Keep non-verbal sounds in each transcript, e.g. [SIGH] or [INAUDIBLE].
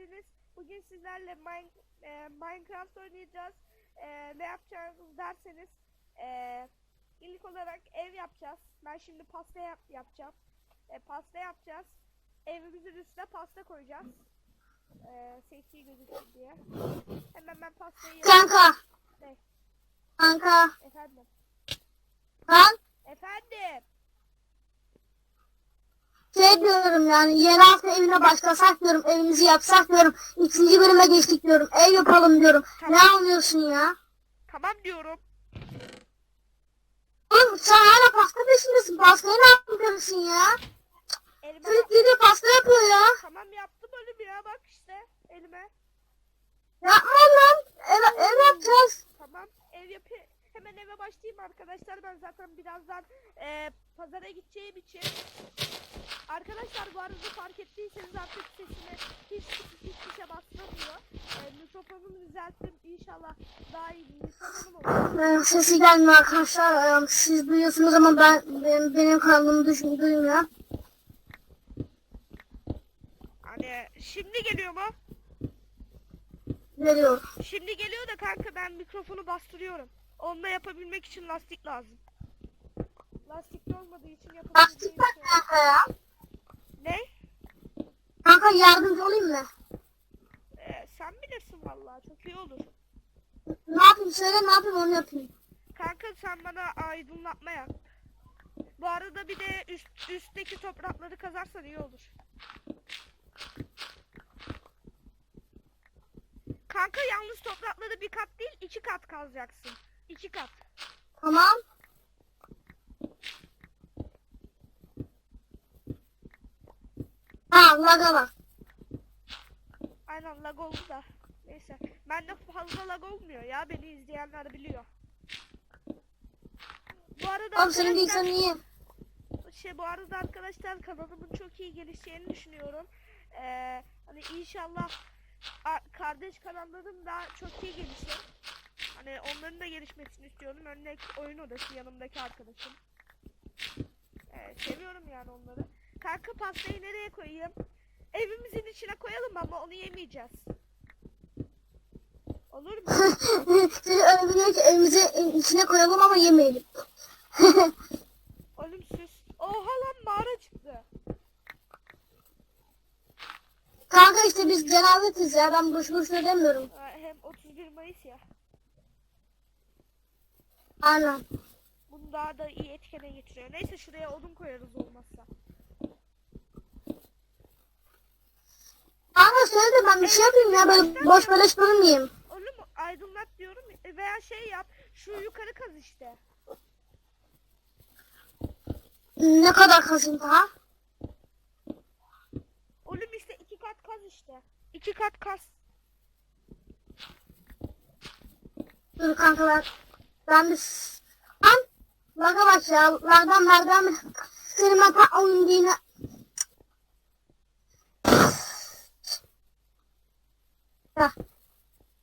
geldiniz. Bugün sizlerle Mine, e, Minecraft oynayacağız. E, ne yapacağız derseniz e, ilk olarak ev yapacağız. Ben şimdi pasta yap yapacağım. E, pasta yapacağız. Evimizin üstüne pasta koyacağız. E, seksi gözüksün diye. Hemen ben pastayı yapayım. Kanka. Ne? Kanka. Efendim. Ben Efendim. Şey diyorum yani yeraltı evine başlasak diyorum. Evimizi yapsak diyorum. İkinci bölüme geçtik diyorum. Ev yapalım diyorum. Ne anlıyorsun ya? Tamam diyorum. Oğlum sen hala pasta peşindesin. Pastayı ne yapıyorsun ya? Elime Çocuk gidiyor pasta yapıyor ya. Tamam yaptım ölüm ya bak işte elime. Yapma lan. Ev, ev yapacağız. Tamam ev yapı hemen eve başlayayım arkadaşlar ben zaten birazdan eee, pazara gideceğim için Arkadaşlar bu arada fark ettiyseniz artık sesimi hiç hiç şişe bastıramıyor. Eee mikrofonumu düzelttim inşallah daha iyi bir mikrofonum olur. Sesi gelmiyor arkadaşlar. Ee, Siz duyuyorsunuz ama ben benim, benim kanalım düşün, duymuyor. Hani şimdi geliyor mu? Veriyor. Şimdi geliyor da kanka ben mikrofonu bastırıyorum. Onunla yapabilmek için lastik lazım. Lastikli olmadığı için Lastik yapabileceğim tak şey. kanka ya. Ne? Kanka yardımcı olayım mı? Ee, sen bilirsin vallahi çok iyi olur. Ne yapayım söyle ne yapayım onu yapayım. Kanka sen bana aydınlatma yap. Bu arada bir de üst, üstteki toprakları kazarsan iyi olur. Kanka yalnız toprakları bir kat değil iki kat kazacaksın. İki kat. Tamam. Ha laga bak. Aynen lag oldu da. Neyse. Bende fazla lag olmuyor ya. Beni izleyenler biliyor. Bu arada Oğlum senin bilgisayarın iyi. şey bu arada arkadaşlar kanalımın çok iyi gelişeceğini düşünüyorum. Ee, hani inşallah kardeş kanallarım da çok iyi gelişir. Hani onların da gelişmesini istiyorum. Örnek oyun odası yanımdaki arkadaşım. Ee, seviyorum yani onları. Kanka pastayı nereye koyayım? Evimizin içine koyalım ama onu yemeyeceğiz. Olur mu? Ki evimizi içine koyalım ama yemeyelim. Oğlum sus. Oha lan mağara çıktı. Kanka işte biz cenabetiz ya ben boş boşuna demiyorum. Ee, hem 31 Mayıs ya. Aynen. Bunu daha da iyi etkene getiriyor. Neyse şuraya odun koyarız olmazsa. Kanka söyle de ben bir şey yapayım ya böyle boş beleş durmayayım. Oğlum aydınlat diyorum veya şey yap. Şu yukarı kaz işte. Ne kadar kazayım daha? Oğlum işte iki kat kaz işte. İki kat kaz. Dur kanka ben. Ben bir... Lan! Laga bak ya. Lagdan. Senin ben ta oyun diyene... Heh.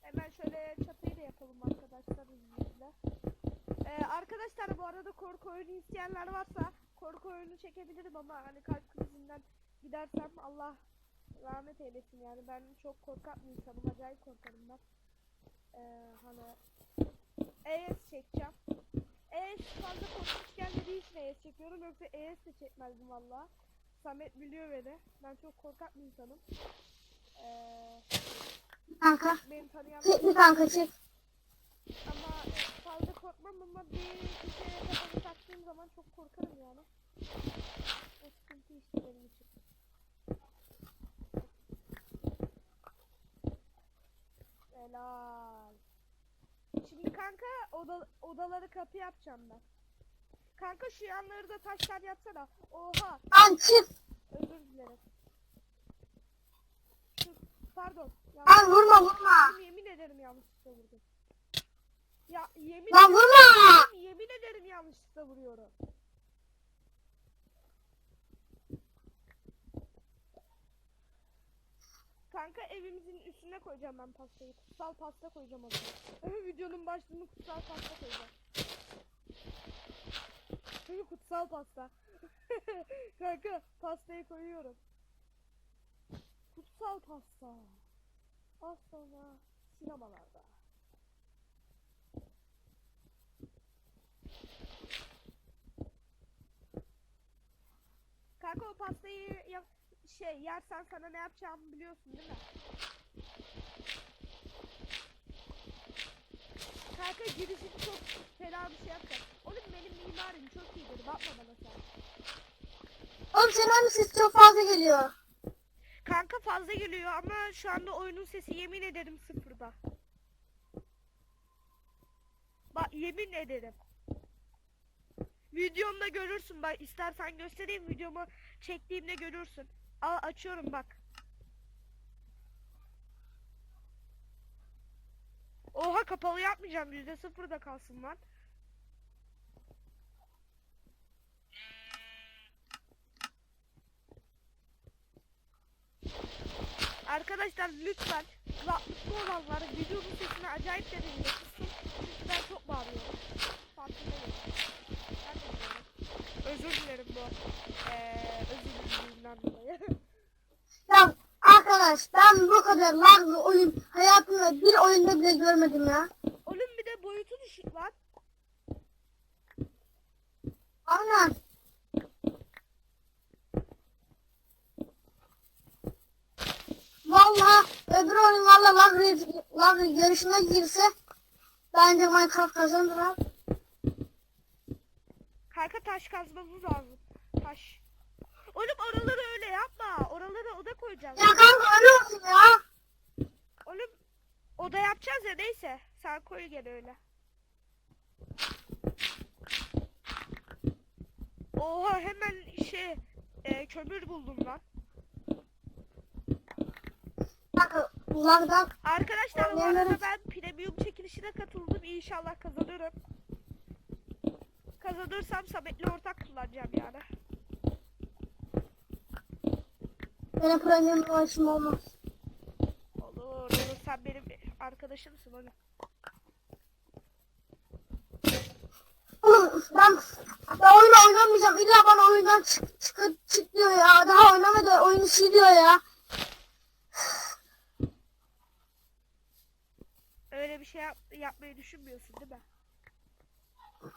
Hemen şöyle çatıyı da yapalım arkadaşlar izninizle. Ee, arkadaşlar bu arada korku oyunu isteyenler varsa korku oyunu çekebilirim ama hani kalp krizinden gidersem Allah rahmet eylesin yani ben çok korkak bir insanım acayip korkarım ben. Ee, hani ES çekeceğim. ES fazla korkunç gelmediği için ES çekiyorum yoksa ES de çekmezdim valla. Samet biliyor beni. Ben çok korkak bir insanım. Ee, Kanka. beni tanıyan Çek bir kanka çek. ama e, fazla korkmam ama bir bir şeye kafamı taktığım zaman çok korkarım yani. O sıkıntı işte benim için. Helal. Şimdi kanka oda, odaları kapı yapacağım ben. Kanka şu yanları da taşlar yapsana. Oha Lan çık. özür dilerim. Şu, pardon. Lan vurma vurma. Yemin ederim yanlışlıkla vurdum. Ya yemin Lan ederim, vurma. yemin ederim yanlışlıkla vuruyorum. Kanka evimizin üstüne koyacağım ben pastayı. Kutsal pasta koyacağım o zaman. Videonun başlığını kutsal pasta koyacağım. kutsal pasta. [LAUGHS] Kanka pastayı koyuyorum. Kutsal Alt hasta. Az sonra sinemalarda. Kanka o pastayı yap şey yersen sana ne yapacağımı biliyorsun değil mi? Kanka girişim çok fena bir şey yapacak. Oğlum benim mimarim çok iyidir. Bakma bana sen. Oğlum senin sesi çok fazla geliyor. Kanka fazla geliyor ama şu anda oyunun sesi yemin ederim sıfırda. Bak yemin ederim. Videomda görürsün bak istersen göstereyim videomu çektiğimde görürsün. Al açıyorum bak. Oha kapalı yapmayacağım yüzde sıfırda kalsın lan. Arkadaşlar lütfen kulaklıklı olanlar videonun sesini acayip derecede kısın. Çünkü ben çok bağırıyorum. Farkındayım. Özür dilerim bu eee özür dilerimden dolayı. [LAUGHS] Ya arkadaş ben bu kadar laglı oyun hayatımda bir oyunda bile görmedim ya. Oğlum bir de boyutu düşük lan. Aynen. Valla öbür oyunlarla lag, lag yarışına girse bence Minecraft kazanır ha. Kanka taş kazmamız lazım. Taş. Oğlum oraları öyle yapma. Oralara oda koyacağız. Ya kanka öyle olsun ya. Oğlum oda yapacağız ya neyse. Sen koy gene öyle. Oha hemen şey e, kömür buldum lan. Kanka Arkadaşlar bu arada ben premium çekilişine katıldım. İnşallah kazanırım. Kazanırsam Samet'le ortak kullanacağım yani. benim premium ulaşım olmaz. Olur olur sen benim arkadaşımsın oğlum. Oğlum ben, ben oyunu oynamayacağım. İlla bana oyundan çık, çık, çık diyor ya. Daha oynamadı oyunu sil diyor ya. Öyle bir şey yap- yapmayı düşünmüyorsun değil mi?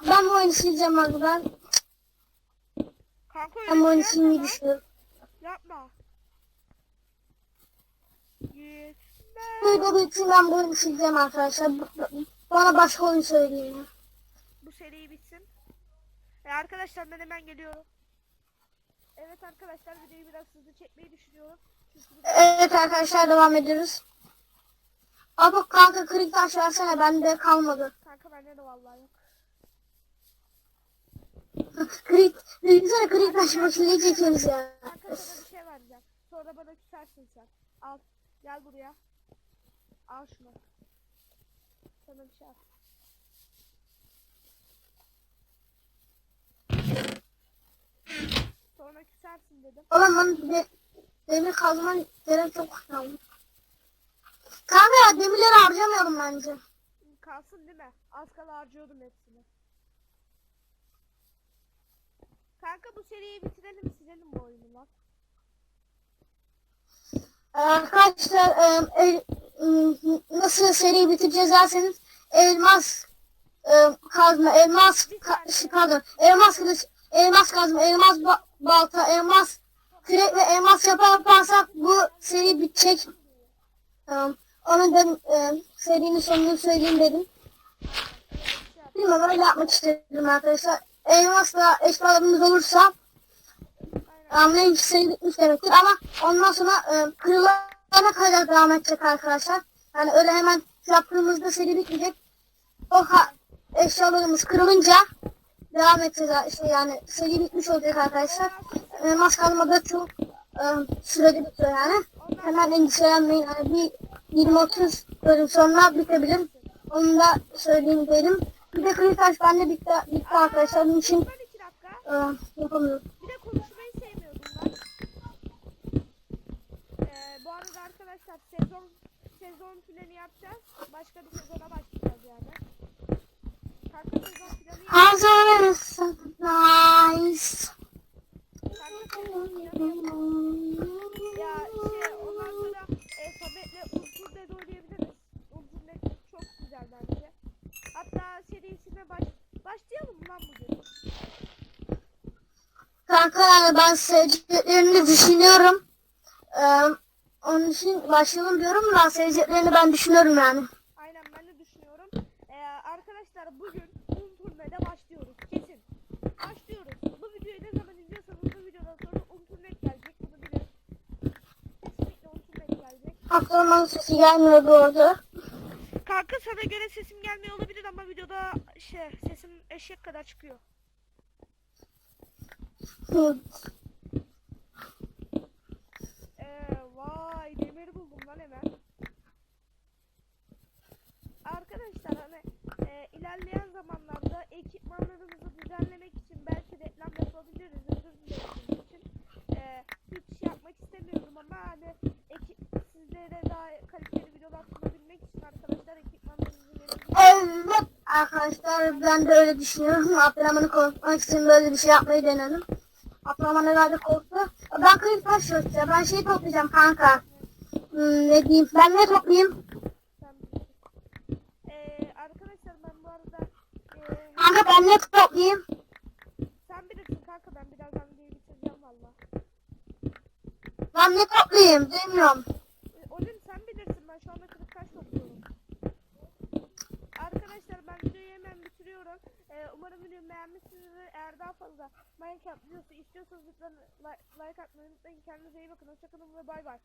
Ben bu oyunu sileceğim abi ben. Kanka Ben bu oyunu silmeyi düşünüyorum. Yapma. Gitme. Böyle bitsin ben bu oyunu sileceğim arkadaşlar. Bana başka oyun söyleyin. Bu seri bitsin. E arkadaşlar ben hemen geliyorum. Evet arkadaşlar videoyu biraz hızlı çekmeyi düşünüyorum. Evet arkadaşlar devam ediyoruz. Abi kanka kırık taş versene bende kalmadı. kanka bende de vallahi yok. Kırık, düşünsene kırık taş makineyi çekiyoruz ya. Sana bir şey vereceğim. Sonra bana küsersin sen. Al. Gel buraya. Al şunu. Sana bir şey al. Sonra küsersin dedim. Oğlum ben de, demir kazman gerek çok kaldı. Kanka ya demirleri harcamayalım bence. Kalsın değil mi? Az kala harcıyordum hepsini. Kanka bu seriyi bitirelim silelim bu oyunu lan. Arkadaşlar e, el- m, nasıl seriyi bitireceğiz derseniz elmas e, kazma, elmas ka, şey, pardon, elmas kılıç, elmas kazma, elmas ba- balta, elmas kürek ve elmas yapa yaparsak bu seri bitecek. E, onun da e, serinin sonunu söyleyeyim dedim. Bilmem öyle yapmak istedim arkadaşlar. Elmasla eşyalarımız olursa Aynen. Anlayın ki seri bitmiş demektir ama ondan sonra e, kırılana kadar devam edecek arkadaşlar. Yani öyle hemen yaptığımızda seri bitmeyecek. O eşyalarımız kırılınca devam edeceğiz işte yani seri bitmiş olacak arkadaşlar. E, mas kalmada çok e, sürede bitiyor yani. Hemen endişelenmeyin. Yani bir 20-30 bölüm sonra bitebilir. Onu da söyleyeyim derim. Bir de Kıyıtaş bende bitti, bitti arkadaşlar. Bunun için e, yapamıyorum. Bir de konuşmayı sevmiyordum ben. Ee, bu arada arkadaşlar sezon sezon planı yapacağız. Başka bir sezona başlayacağız yani. Kanka sezon planı yap. Hazırız. Nice. Kanka sezon planı yap. Ya şey ondan sonra kanka yani ben seveceklerini düşünüyorum. Ee, onun için başlayalım diyorum da seveceklerini ben düşünüyorum yani. Aynen ben de düşünüyorum. Ee, arkadaşlar bugün un turnede başlıyoruz. Kesin. Başlıyoruz. Bu videoyu ne zaman izliyorsanız bu videodan sonra un turnet gelecek. Bunu bilin. Kesinlikle un turnet gelecek. Aklıma sesi gelmiyor bu arada. Kanka sana göre sesim gelmiyor olabilir ama videoda şey sesim eşek kadar çıkıyor. Ee, vay demir buldum lan hemen. Arkadaşlar hani e, ilerleyen zamanlarda ekipmanlarımızı düzenlemek için belki reklam yapabiliriz. Özür dilerim için. E, hiç şey yapmak istemiyorum ama hani ekip, sizlere daha kaliteli videolar sunabilmek için arkadaşlar ekipmanlarımızı. Evet arkadaşlar ben de öyle düşünüyorum. Abdurrahman'ı korkutmak için böyle bir şey yapmayı denedim. Abdurrahman herhalde korktu. Ben kayıp taş çözeceğim. Ben şey toplayacağım kanka. Hmm, ne diyeyim? Ben ne toplayayım? Sen bilirsin. E, arkadaşlar ben bu arada e, Kanka ben ne toplayayım? sen bilirsin kanka ben birazdan videoyu bitireceğim valla. Ben ne toplayayım? Bilmiyorum. E, Oğlum sen bilirsin ben şu anda kırık taş topluyorum. Arkadaşlar ben videoyu hemen bitiriyorum. Ee, umarım videomu beğenmişsinizdir. Eğer daha fazla Minecraft videosu istiyorsanız lütfen like, like atmayı unutmayın. Kendinize iyi bakın. Hoşçakalın ve bay bay.